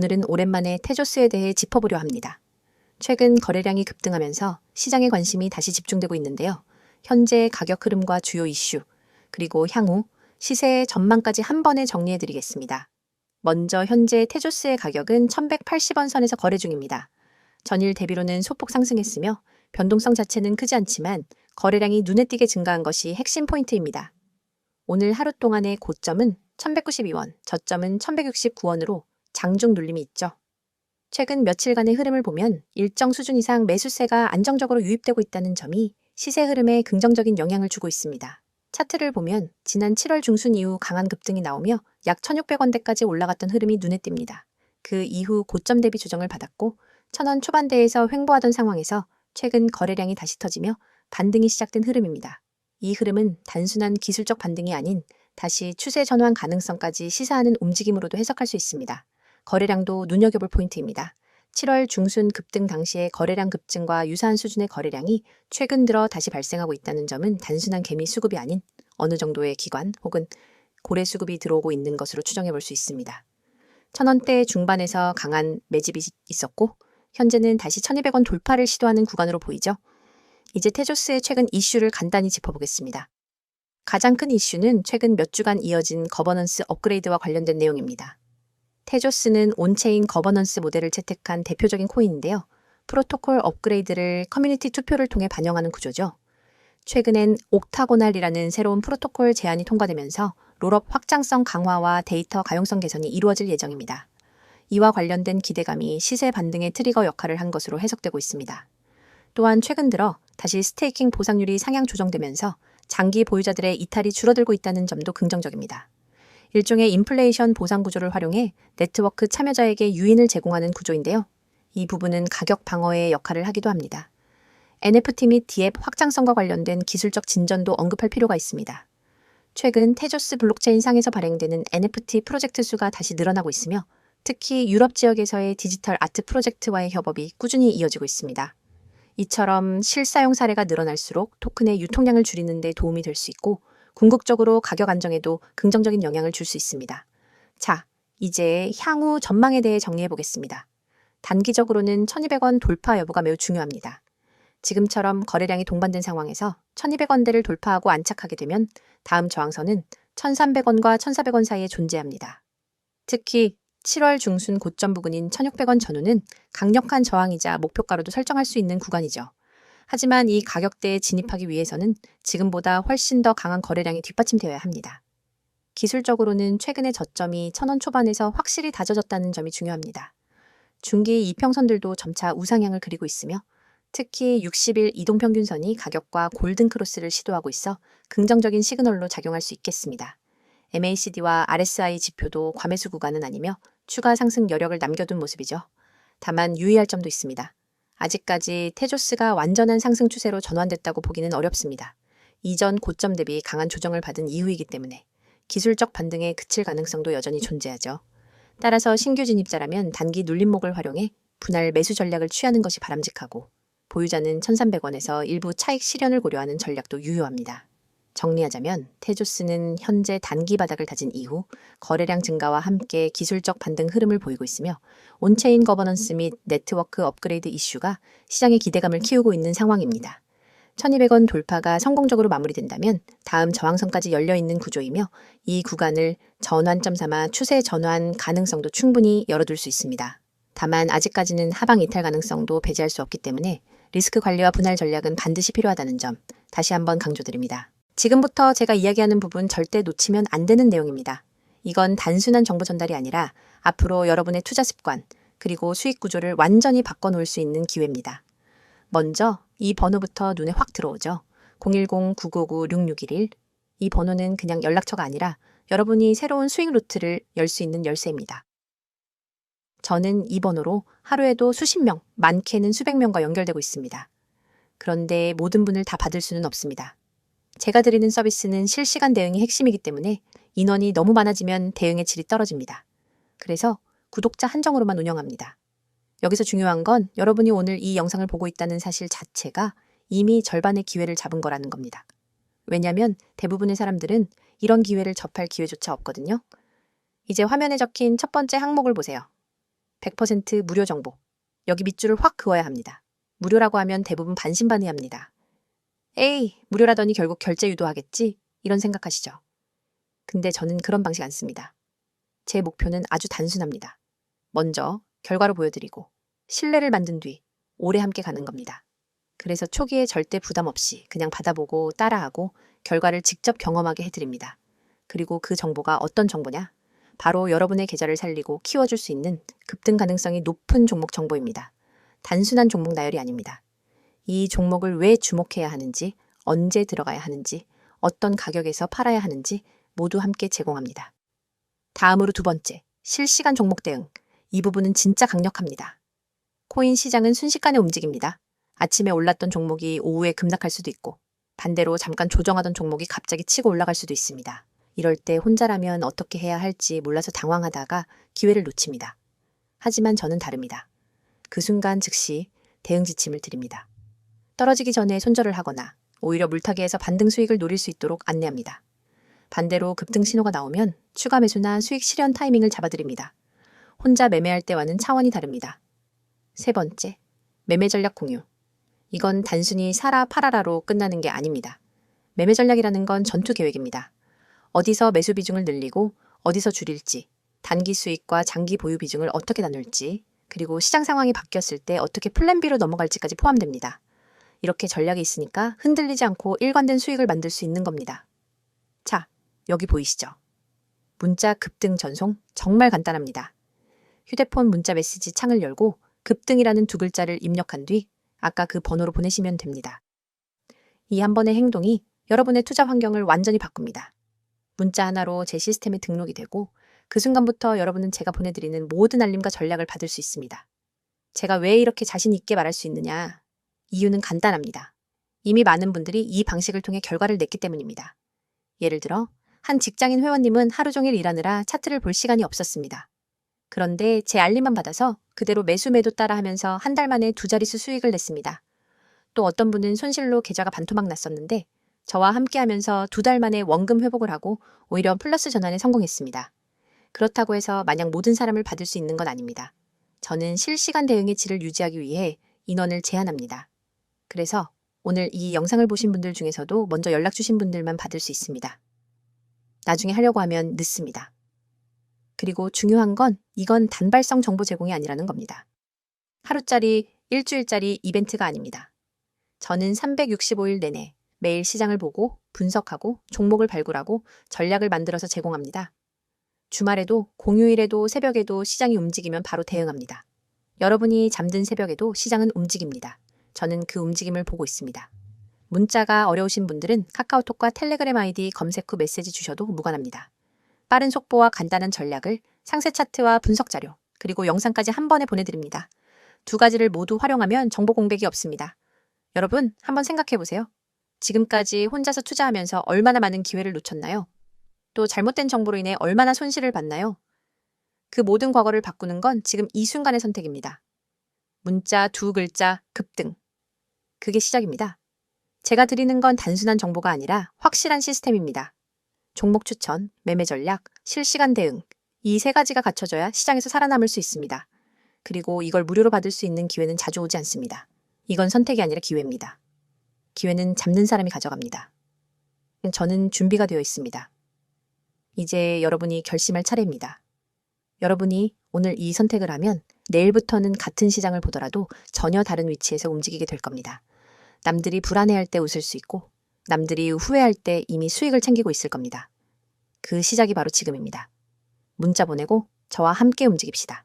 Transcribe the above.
오늘은 오랜만에 테조스에 대해 짚어보려 합니다. 최근 거래량이 급등하면서 시장의 관심이 다시 집중되고 있는데요. 현재 가격 흐름과 주요 이슈, 그리고 향후 시세의 전망까지 한 번에 정리해 드리겠습니다. 먼저 현재 테조스의 가격은 1180원 선에서 거래 중입니다. 전일 대비로는 소폭 상승했으며 변동성 자체는 크지 않지만 거래량이 눈에 띄게 증가한 것이 핵심 포인트입니다. 오늘 하루 동안의 고점은 1192원, 저점은 1169원으로 장중 눌림이 있죠. 최근 며칠간의 흐름을 보면 일정 수준 이상 매수세가 안정적으로 유입되고 있다는 점이 시세 흐름에 긍정적인 영향을 주고 있습니다. 차트를 보면 지난 7월 중순 이후 강한 급등이 나오며 약 1,600원대까지 올라갔던 흐름이 눈에 띕니다. 그 이후 고점 대비 조정을 받았고 1,000원 초반대에서 횡보하던 상황에서 최근 거래량이 다시 터지며 반등이 시작된 흐름입니다. 이 흐름은 단순한 기술적 반등이 아닌 다시 추세 전환 가능성까지 시사하는 움직임으로도 해석할 수 있습니다. 거래량도 눈여겨볼 포인트입니다. 7월 중순 급등 당시의 거래량 급증과 유사한 수준의 거래량이 최근 들어 다시 발생하고 있다는 점은 단순한 개미 수급이 아닌 어느 정도의 기관 혹은 고래 수급이 들어오고 있는 것으로 추정해 볼 수 있습니다. 천원대 중반에서 강한 매집이 있었고 현재는 다시 1200원 돌파를 시도하는 구간으로 보이죠. 이제 테조스의 최근 이슈를 간단히 짚어보겠습니다. 가장 큰 이슈는 최근 몇 주간 이어진 거버넌스 업그레이드와 관련된 내용입니다. 테조스는 온체인 거버넌스 모델을 채택한 대표적인 코인인데요. 프로토콜 업그레이드를 커뮤니티 투표를 통해 반영하는 구조죠. 최근엔 옥타고날이라는 새로운 프로토콜 제안이 통과되면서 롤업 확장성 강화와 데이터 가용성 개선이 이루어질 예정입니다. 이와 관련된 기대감이 시세 반등의 트리거 역할을 한 것으로 해석되고 있습니다. 또한 최근 들어 다시 스테이킹 보상률이 상향 조정되면서 장기 보유자들의 이탈이 줄어들고 있다는 점도 긍정적입니다. 일종의 인플레이션 보상 구조를 활용해 네트워크 참여자에게 유인을 제공하는 구조인데요. 이 부분은 가격 방어의 역할을 하기도 합니다. NFT 및 디앱 확장성과 관련된 기술적 진전도 언급할 필요가 있습니다. 최근 테조스 블록체인 상에서 발행되는 NFT 프로젝트 수가 다시 늘어나고 있으며 특히 유럽 지역에서의 디지털 아트 프로젝트와의 협업이 꾸준히 이어지고 있습니다. 이처럼 실사용 사례가 늘어날수록 토큰의 유통량을 줄이는 데 도움이 될 수 있고 궁극적으로 가격 안정에도 긍정적인 영향을 줄 수 있습니다. 자, 이제 향후 전망에 대해 정리해 보겠습니다. 단기적으로는 1200원 돌파 여부가 매우 중요합니다. 지금처럼 거래량이 동반된 상황에서 1200원대를 돌파하고 안착하게 되면 다음 저항선은 1300원과 1400원 사이에 존재합니다. 특히 7월 중순 고점 부근인 1600원 전후는 강력한 저항이자 목표가로도 설정할 수 있는 구간이죠. 하지만 이 가격대에 진입하기 위해서는 지금보다 훨씬 더 강한 거래량이 뒷받침되어야 합니다. 기술적으로는 최근의 저점이 천원 초반에서 확실히 다져졌다는 점이 중요합니다. 중기 이평선들도 점차 우상향을 그리고 있으며 특히 60일 이동평균선이 가격과 골든크로스를 시도하고 있어 긍정적인 시그널로 작용할 수 있겠습니다. MACD와 RSI 지표도 과매수 구간은 아니며 추가 상승 여력을 남겨둔 모습이죠. 다만 유의할 점도 있습니다. 아직까지 테조스가 완전한 상승 추세로 전환됐다고 보기는 어렵습니다. 이전 고점 대비 강한 조정을 받은 이후이기 때문에 기술적 반등에 그칠 가능성도 여전히 존재하죠. 따라서 신규 진입자라면 단기 눌림목을 활용해 분할 매수 전략을 취하는 것이 바람직하고 보유자는 1,300원에서 일부 차익 실현을 고려하는 전략도 유효합니다. 정리하자면 테조스는 현재 단기 바닥을 다진 이후 거래량 증가와 함께 기술적 반등 흐름을 보이고 있으며 온체인 거버넌스 및 네트워크 업그레이드 이슈가 시장의 기대감을 키우고 있는 상황입니다. 1200원 돌파가 성공적으로 마무리된다면 다음 저항선까지 열려 있는 구조이며 이 구간을 전환점 삼아 추세 전환 가능성도 충분히 열어둘 수 있습니다. 다만 아직까지는 하방 이탈 가능성도 배제할 수 없기 때문에 리스크 관리와 분할 전략은 반드시 필요하다는 점 다시 한번 강조드립니다. 지금부터 제가 이야기하는 부분 절대 놓치면 안 되는 내용입니다. 이건 단순한 정보 전달이 아니라 앞으로 여러분의 투자 습관, 그리고 수익 구조를 완전히 바꿔놓을 수 있는 기회입니다. 먼저 이 번호부터 눈에 확 들어오죠. 010-959-6611. 이 번호는 그냥 연락처가 아니라 여러분이 새로운 수익 루트를 열 수 있는 열쇠입니다. 저는 이 번호로 하루에도 수십 명, 많게는 수백 명과 연결되고 있습니다. 그런데 모든 분을 다 받을 수는 없습니다. 제가 드리는 서비스는 실시간 대응이 핵심이기 때문에 인원이 너무 많아지면 대응의 질이 떨어집니다. 그래서 구독자 한정으로만 운영합니다. 여기서 중요한 건 여러분이 오늘 이 영상을 보고 있다는 사실 자체가 이미 절반의 기회를 잡은 거라는 겁니다. 왜냐하면 대부분의 사람들은 이런 기회를 접할 기회조차 없거든요. 이제 화면에 적힌 첫 번째 항목을 보세요. 100% 무료 정보. 여기 밑줄을 확 그어야 합니다. 무료라고 하면 대부분 반신반의합니다. 에이, 무료라더니 결국 결제 유도하겠지? 이런 생각하시죠. 근데 저는 그런 방식 안 씁니다. 제 목표는 아주 단순합니다. 먼저 결과로 보여드리고 신뢰를 만든 뒤 오래 함께 가는 겁니다. 그래서 초기에 절대 부담 없이 그냥 받아보고 따라하고 결과를 직접 경험하게 해드립니다. 그리고 그 정보가 어떤 정보냐? 바로 여러분의 계좌를 살리고 키워줄 수 있는 급등 가능성이 높은 종목 정보입니다. 단순한 종목 나열이 아닙니다. 이 종목을 왜 주목해야 하는지, 언제 들어가야 하는지, 어떤 가격에서 팔아야 하는지 모두 함께 제공합니다. 다음으로 두 번째, 실시간 종목 대응. 이 부분은 진짜 강력합니다. 코인 시장은 순식간에 움직입니다. 아침에 올랐던 종목이 오후에 급락할 수도 있고, 반대로 잠깐 조정하던 종목이 갑자기 치고 올라갈 수도 있습니다. 이럴 때 혼자라면 어떻게 해야 할지 몰라서 당황하다가 기회를 놓칩니다. 하지만 저는 다릅니다. 그 순간 즉시 대응 지침을 드립니다. 떨어지기 전에 손절을 하거나 오히려 물타기에서 반등 수익을 노릴 수 있도록 안내합니다. 반대로 급등 신호가 나오면 추가 매수나 수익 실현 타이밍을 잡아드립니다. 혼자 매매할 때와는 차원이 다릅니다. 세 번째, 매매 전략 공유. 이건 단순히 사라 팔아라로 끝나는 게 아닙니다. 매매 전략이라는 건 전투 계획입니다. 어디서 매수 비중을 늘리고 어디서 줄일지, 단기 수익과 장기 보유 비중을 어떻게 나눌지, 그리고 시장 상황이 바뀌었을 때 어떻게 플랜 B로 넘어갈지까지 포함됩니다. 이렇게 전략이 있으니까 흔들리지 않고 일관된 수익을 만들 수 있는 겁니다. 자, 여기 보이시죠? 문자 급등 전송 정말 간단합니다. 휴대폰 문자 메시지 창을 열고 급등이라는 두 글자를 입력한 뒤 아까 그 번호로 보내시면 됩니다. 이 한 번의 행동이 여러분의 투자 환경을 완전히 바꿉니다. 문자 하나로 제 시스템에 등록이 되고 그 순간부터 여러분은 제가 보내드리는 모든 알림과 전략을 받을 수 있습니다. 제가 왜 이렇게 자신 있게 말할 수 있느냐? 이유는 간단합니다. 이미 많은 분들이 이 방식을 통해 결과를 냈기 때문입니다. 예를 들어, 한 직장인 회원님은 하루 종일 일하느라 차트를 볼 시간이 없었습니다. 그런데 제 알림만 받아서 그대로 매수 매도 따라 하면서 한 달 만에 두 자릿수 수익을 냈습니다. 또 어떤 분은 손실로 계좌가 반토막 났었는데 저와 함께 하면서 두 달 만에 원금 회복을 하고 오히려 플러스 전환에 성공했습니다. 그렇다고 해서 마냥 모든 사람을 받을 수 있는 건 아닙니다. 저는 실시간 대응의 질을 유지하기 위해 인원을 제한합니다. 그래서 오늘 이 영상을 보신 분들 중에서도 먼저 연락 주신 분들만 받을 수 있습니다. 나중에 하려고 하면 늦습니다. 그리고 중요한 건 이건 단발성 정보 제공이 아니라는 겁니다. 하루짜리, 일주일짜리 이벤트가 아닙니다. 저는 365일 내내 매일 시장을 보고 분석하고 종목을 발굴하고 전략을 만들어서 제공합니다. 주말에도 공휴일에도 새벽에도 시장이 움직이면 바로 대응합니다. 여러분이 잠든 새벽에도 시장은 움직입니다. 저는 그 움직임을 보고 있습니다. 문자가 어려우신 분들은 카카오톡과 텔레그램 아이디 검색 후 메시지 주셔도 무관합니다. 빠른 속보와 간단한 전략을 상세 차트와 분석 자료, 그리고 영상까지 한 번에 보내드립니다. 두 가지를 모두 활용하면 정보 공백이 없습니다. 여러분, 한번 생각해 보세요. 지금까지 혼자서 투자하면서 얼마나 많은 기회를 놓쳤나요? 또 잘못된 정보로 인해 얼마나 손실을 봤나요? 그 모든 과거를 바꾸는 건 지금 이 순간의 선택입니다. 문자 두 글자 급등. 그게 시작입니다. 제가 드리는 건 단순한 정보가 아니라 확실한 시스템입니다. 종목 추천, 매매 전략, 실시간 대응. 이 세 가지가 갖춰져야 시장에서 살아남을 수 있습니다. 그리고 이걸 무료로 받을 수 있는 기회는 자주 오지 않습니다. 이건 선택이 아니라 기회입니다. 기회는 잡는 사람이 가져갑니다. 저는 준비가 되어 있습니다. 이제 여러분이 결심할 차례입니다. 여러분이 오늘 이 선택을 하면 내일부터는 같은 시장을 보더라도 전혀 다른 위치에서 움직이게 될 겁니다. 남들이 불안해할 때 웃을 수 있고 남들이 후회할 때 이미 수익을 챙기고 있을 겁니다. 그 시작이 바로 지금입니다. 문자 보내고 저와 함께 움직입시다.